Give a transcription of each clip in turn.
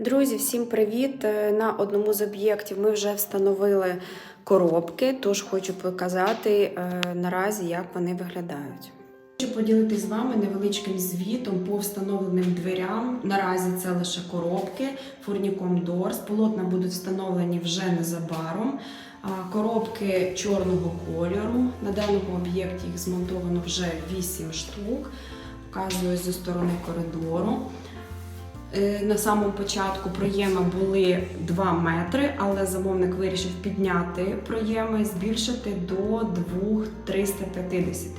Друзі, всім привіт! Е, На одному з об'єктів ми вже встановили коробки, тож хочу показати е, наразі, як вони виглядають. Хочу поділитися з вами невеличким звітом по встановленим дверям. Наразі це лише коробки Фурніком Дорс. Полотна будуть встановлені вже незабаром. Коробки чорного кольору. На даному об'єкті їх змонтовано вже 8 штук. Показую зі сторони коридору. Е, На самому початку проєми були 2 метри, але замовник вирішив підняти проєми, збільшити до 2,350.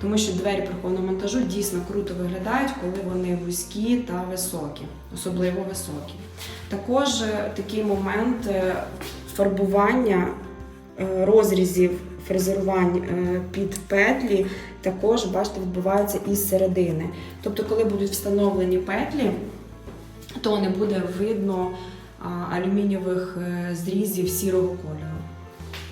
Тому що двері прихованого монтажу дійсно круто виглядають, коли вони вузькі та високі, особливо високі. Також е, такий момент е, фарбування розрізів фрезерувань під петлі також, бачите, відбуваються із середини. Тобто, коли будуть встановлені петлі, то не буде видно алюмінієвих е, зрізів сірого кольору.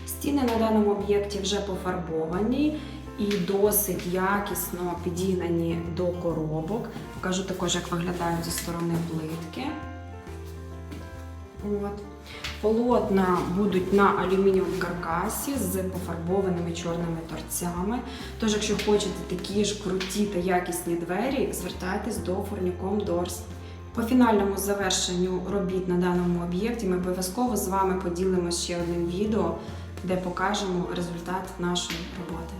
Стіни на даному об'єкті вже пофарбовані і досить якісно підігнані до коробок. Покажу також, як виглядають зі сторони плитки. От. Полотна будуть на алюмінієвому каркасі з пофарбованими чорними торцями. Тож, якщо хочете такі ж круті та якісні двері, звертайтесь до Фурніком Doors. По фінальному завершенню робіт на даному об'єкті ми обов'язково з вами поділимося ще одним відео, де покажемо результат нашої роботи.